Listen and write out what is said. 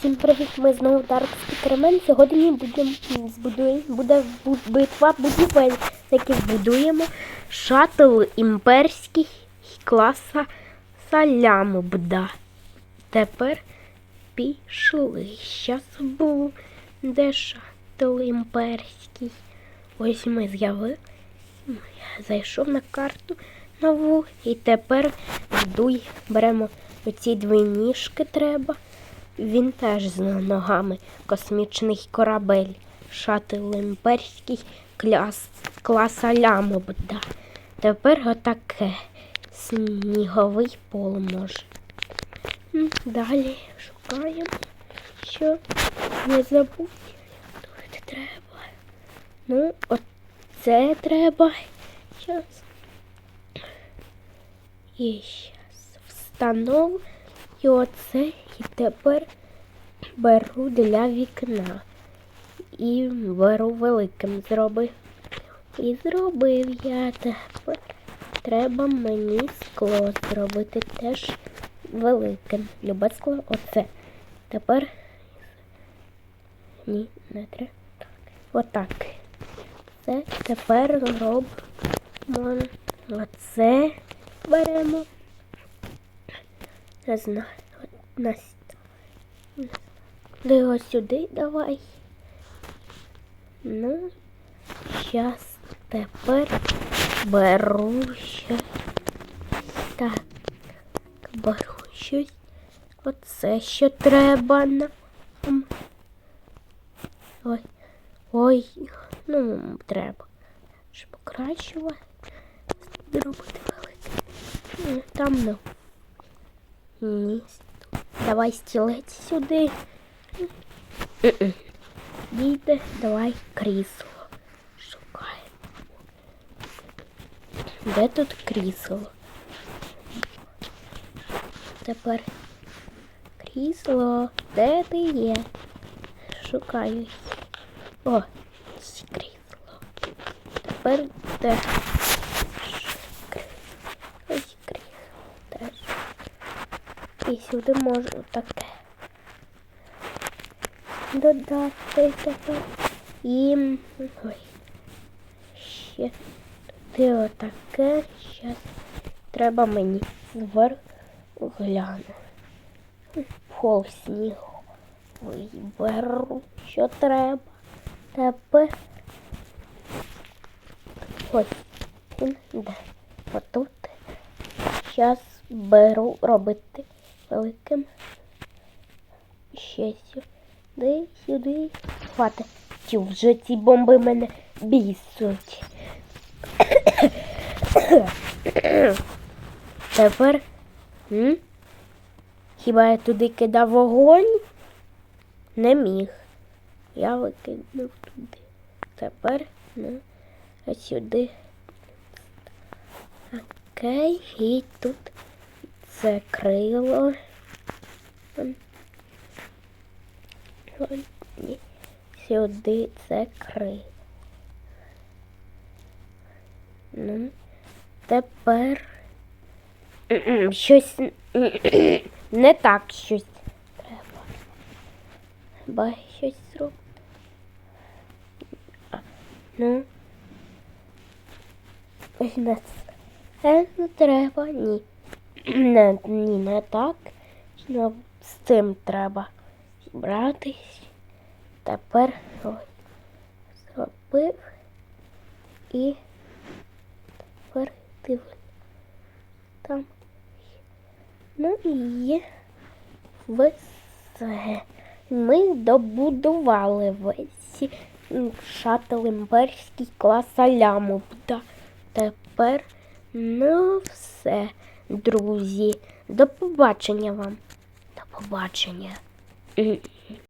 Всім привіт, ми знову Dark Speakerman. Сьогодні будемо збудуємо, буде бу- битва будівель, які збудуємо шаттл імперський класа Салямубда. Тепер пішли. Щас буде шаттл імперський. Ось ми з'явили. Зайшов на карту нову і тепер здуй. Беремо оці дві ніжки треба. Він теж з ногами. Космічний корабель. Шатл імперський клас, класа Лямобда. Тепер отаке. Сніговий пол може. Далі шукаємо. Що не забудь. Тут треба. Ну, оце треба. Щас. І зараз встановлю і оце і тепер беру для вікна. І беру великим зробив. І зробив я тепер. Треба мені скло зробити теж великим. Любе скло оце. Тепер ні, не треба. Отак. Це тепер робимо. Оце беремо. Не знаю. Настя. Його сюди давай. Ну, щас тепер беру ще. Так, беру щось. Оце що треба нам. Ой. Ой, ну треба. Щоб покращувати. Зробити велике. Там ну. Ні. Давай стілець сюди. Мгм. Дійде, давай крісло. Шукаємо. Де тут крісло? Тепер крісло. Де ти є? Шукаю. О, крісло. Тепер де? Ось крісло теж. І сюди можу таке додати тепер. І ой, ще туди отаке. Щас треба мені зверху глянути. Пол снігу. Ой, беру, що треба. Тепер ось він де. Отут. Зараз беру робити великим. Ще сюди, сюди. Хватить. Ті вже ці бомби мене бісуть. Тепер. М? Хіба я туди кидав вогонь? Не міг. Я викинув туди. Тепер ну, а сюди. Окей, і тут це крило. Сюди це. Ну, тепер щось не так щось треба. Ба щось зробити. Ну. Ось на це не треба, ні. Не, ні, не так. Ну, з цим треба братись. Тепер зробив і тепер дивлюсь. Там. Ну є все. Ми добудували весь м, шаттл імперський клас Алямовда. Тепер ну все, друзі. До побачення вам. До побачення.